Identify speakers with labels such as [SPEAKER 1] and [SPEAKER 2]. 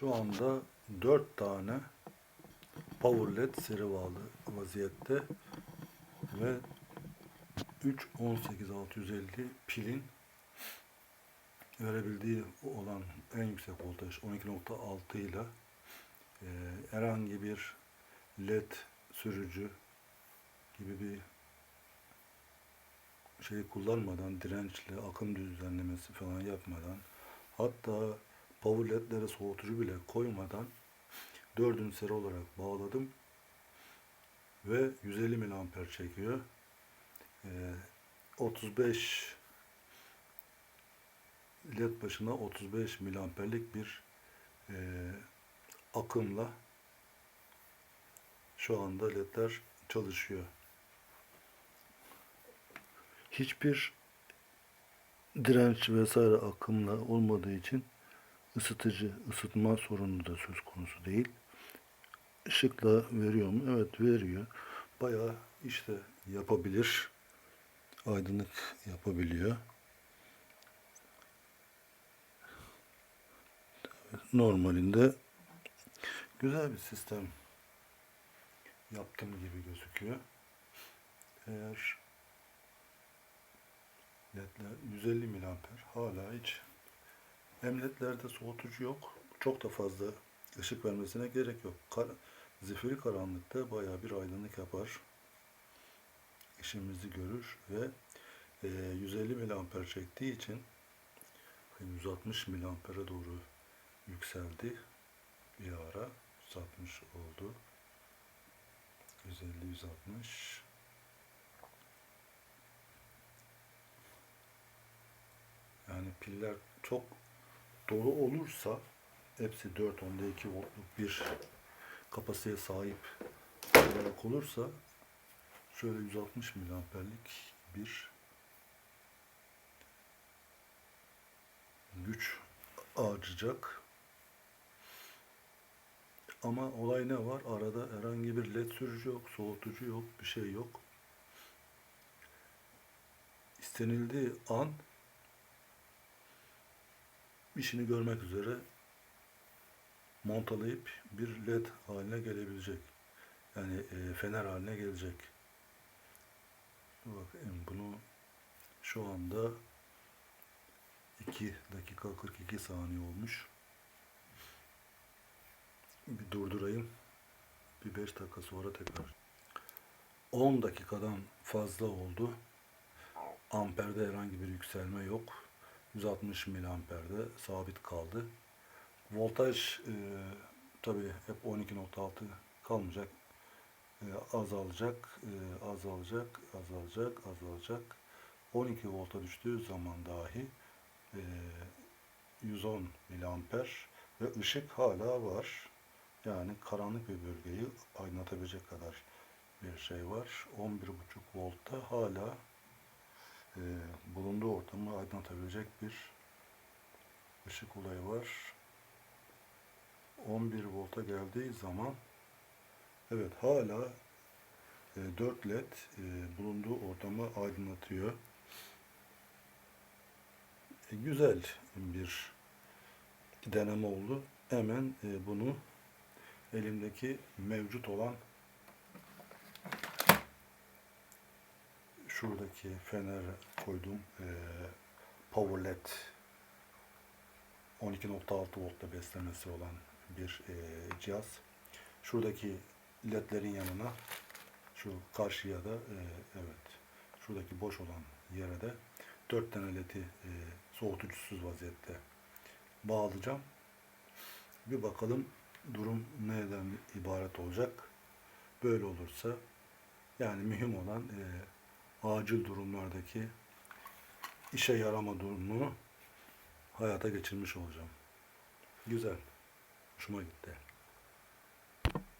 [SPEAKER 1] Şu anda 4 tane power led seri bağlı vaziyette ve 3 18650 pilin verebildiği olan en yüksek voltaj 12.6 ile e, herhangi bir led sürücü gibi bir şey kullanmadan dirençli akım düzenlemesi falan yapmadan hatta power soğutucu bile koymadan dördüncü seri olarak bağladım ve 150 miliamper çekiyor. Ee, 35 led başına 35 miliamperlik bir e, akımla şu anda ledler çalışıyor. Hiçbir direnç vesaire akımla olmadığı için ısıtıcı, ısıtma sorunu da söz konusu değil. Işıkla veriyor mu? Evet veriyor. Bayağı işte yapabilir. Aydınlık yapabiliyor. Normalinde güzel bir sistem yaptım gibi gözüküyor. Eğer ledler 150 miliamper hala hiç hem ledlerde soğutucu yok. Çok da fazla ışık vermesine gerek yok. Kar, zifiri karanlıkta bayağı bir aydınlık yapar. İşimizi görür ve e, 150 miliamper çektiği için 160 miliampere doğru yükseldi. Bir ara 160 oldu. 150 160 Yani piller çok dolu olursa hepsi 4 onda 2 voltluk bir kapasiteye sahip olarak olursa şöyle 160 miliamperlik bir güç harcayacak. Ama olay ne var? Arada herhangi bir led sürücü yok, soğutucu yok, bir şey yok. İstenildiği an işini görmek üzere montalayıp bir led haline gelebilecek. Yani e, fener haline gelecek. Bakın bunu şu anda 2 dakika 42 saniye olmuş. Bir durdurayım. Bir 5 dakika sonra tekrar. 10 dakikadan fazla oldu. Amperde herhangi bir yükselme yok. 160 miliamperde sabit kaldı. Voltaj e, tabi hep 12.6 kalmayacak. E, azalacak, e, azalacak, azalacak, azalacak. 12 volta düştüğü zaman dahi e, 110 miliamper ve ışık hala var. Yani karanlık bir bölgeyi aydınlatabilecek kadar bir şey var. 11.5 voltta hala e, bulunduğu ortamı aydınlatabilecek bir ışık olayı var. 11 volta geldiği zaman evet hala e, 4 led e, bulunduğu ortamı aydınlatıyor. E, güzel bir deneme oldu. Hemen e, bunu elimdeki mevcut olan şuradaki fener koydum e, power led 12.6 voltla beslemesi olan bir e, cihaz. Şuradaki ledlerin yanına şu karşıya da e, evet şuradaki boş olan yere de 4 tane ledi e, soğutucusuz vaziyette bağlayacağım. Bir bakalım durum neden ibaret olacak. Böyle olursa yani mühim olan e, acil durumlardaki işe yarama durumunu hayata geçirmiş olacağım. Güzel. Hoşuma gitti.